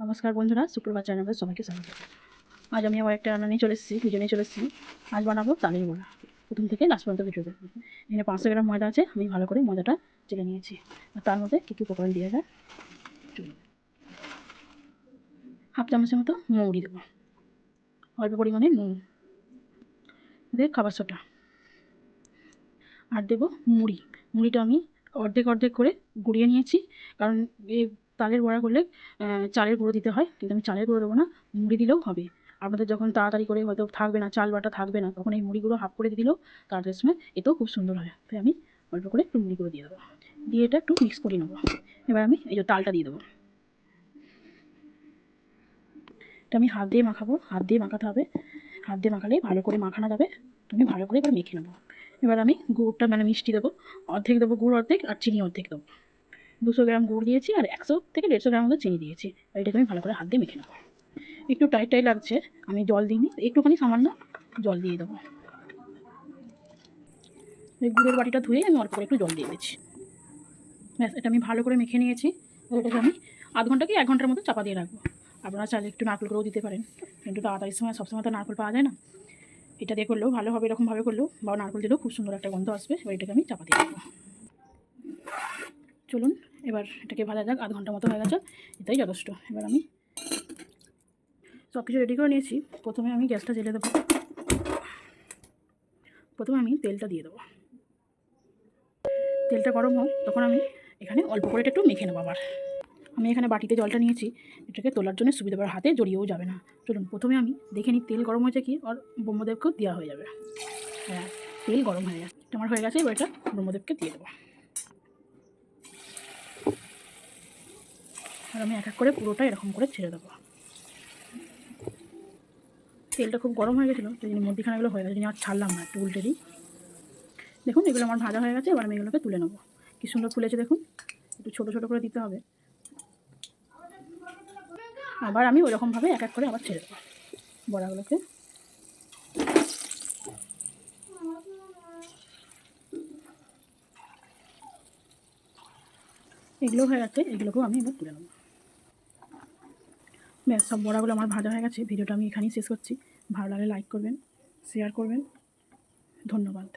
নমস্কার বন্ধুরা শুক্রবার চ্যানেলে সবাইকে স্বাগত। আজ আমি আবার একটা রান্না নিয়ে চলে এসেছি ভিডিও নিয়ে চলে এসেছি। আজ বানাবো তালের বড়া। প্রথম থেকে লাস্ট পর্যন্ত ভিডিও দেখুন এখানে পাঁচশো গ্রাম ময়দা আছে, আমি ভালো করে ময়দাটা চেলে নিয়েছি। আর তার মধ্যে কিছু উপকরণ দিয়ে যায় চলুন হাফ চামচের মতো মৌরি দেবো। অল্প পরিমাণে নুন। দিয়ে খাবার সোটা। আর দেবো মুড়ি। মুড়িটা আমি অর্ধেক অর্ধেক করে গুঁড়িয়ে নিয়েছি। কারণ এই তালের বড়া করলে চালের গুঁড়ো দিতে হয়, কিন্তু আমি চালের গুঁড়ো দেবো না, মুড়ি দিলেও হবে। আপনাদের যখন তাড়াতাড়ি করে হয়তো থাকবে না, চাল বাটা থাকবে না, তখন এই মুড়িগুলো হাফ করে দিয়ে দিলেও তাড়াতাড়ি সময় এতেও খুব সুন্দর হয়। তাই আমি অল্প করে একটু মুড়ি করে দিয়ে দেবো। দিয়ে এটা একটু মিক্স করে নেব। এবার আমি এই যে তালটা দিয়ে দেবো। এটা আমি হাত দিয়ে মাখাবো, হাত দিয়ে মাখাতে হবে। হাত দিয়ে মাখালে ভালো করে মাখানো যাবে। তুমি ভালো করে এবার মেখে নেব। এবার আমি গুড়টা মানে মিষ্টি দেবো, অর্ধেক দেবো, গুড় অর্ধেক আর চিনি অর্ধেক দেবো। দুশো গ্রাম গুড় দিয়েছি আর একশো থেকে দেড়শো গ্রাম মতো চিনি দিয়েছি। আর এটাকে আমি ভালো করে হাত দিয়ে মেখে নেব। একটু টাইট টাইট লাগছে, আমি জল দিইনি, একটুখানি সামান্য জল দিয়ে দেবো। গুড়ের বাটিটা ধুয়ে আমি অল্প করে একটু জল দিয়ে দিচ্ছি। ব্যাস, এটা আমি ভালো করে মেখে নিয়েছি। এটাকে আমি আধ ঘণ্টা কি এক ঘণ্টার মতো চাপা দিয়ে রাখব। আপনারা চাইলে একটু নারকেল করেও দিতে পারেন, কিন্তু তাড়াতাড়ির সময় সবসময় তো নারকেল পাওয়া যায় না। এটা দিয়ে করলেও ভালো হবে, এরকমভাবে করলেও বা নারকেল দিলেও খুব সুন্দর একটা গন্ধ আসবে। এবার এটাকে আমি চাপা দিয়ে রাখব। চলুন এবার এটাকে ভাজা যাক, আধ ঘণ্টা মতো হয়ে গেছে, এটাই যথেষ্ট। এবার আমি সব কিছু রেডি করে নিয়েছি। প্রথমে আমি গ্যাসটা জেলে দেবো। প্রথমে আমি তেলটা দিয়ে দেবো। তেলটা গরম হোক, তখন আমি এখানে অল্প করে একটু মেখে নেব আবার। আমি এখানে বাটিতে জলটা নিয়েছি, এটাকে তোলার জন্য সুবিধা পাওয়ার হাতে জড়িয়েও যাবে না। চলুন, প্রথমে আমি দেখে নিই তেল গরম হয়েছে কি, আর ব্রহ্মদেবকেও দেওয়া হয়ে যাবে। হ্যাঁ তেল গরম হয়ে গেছে। আমার হয়ে গেছে, এবার এটা ব্রহ্মদেবকে দিয়ে দেবো। আর আমি এক এক করে পুরোটা এরকম করে ছেড়ে দেবো। তেলটা খুব গরম হয়ে গেছিল, সেই জন্য মধ্যিখানেগুলো হয়ে গেছে আর ছাড়লাম না, একটু উল্টে দিই। দেখুন, এগুলো আমার ভাজা হয়ে গেছে, এবার আমি এগুলোকে তুলে নেব। কি সুন্দর ফুলেছে দেখুন, একটু ছোটো ছোটো করে দিতে হবে। আবার আমি ওরকমভাবে এক এক করে আবার ছেড়ে দেবো বড়াগুলোকে। এগুলো হয়ে গেছে, এগুলোকেও আমি এবার তুলে নেব। ব্যাস সব বড়াগুলো আমার ভাজা হয়ে গেছে। ভিডিওটা আমি এখানেই শেষ করছি। ভালো লাগলে লাইক করবেন শেয়ার করবেন। ধন্যবাদ।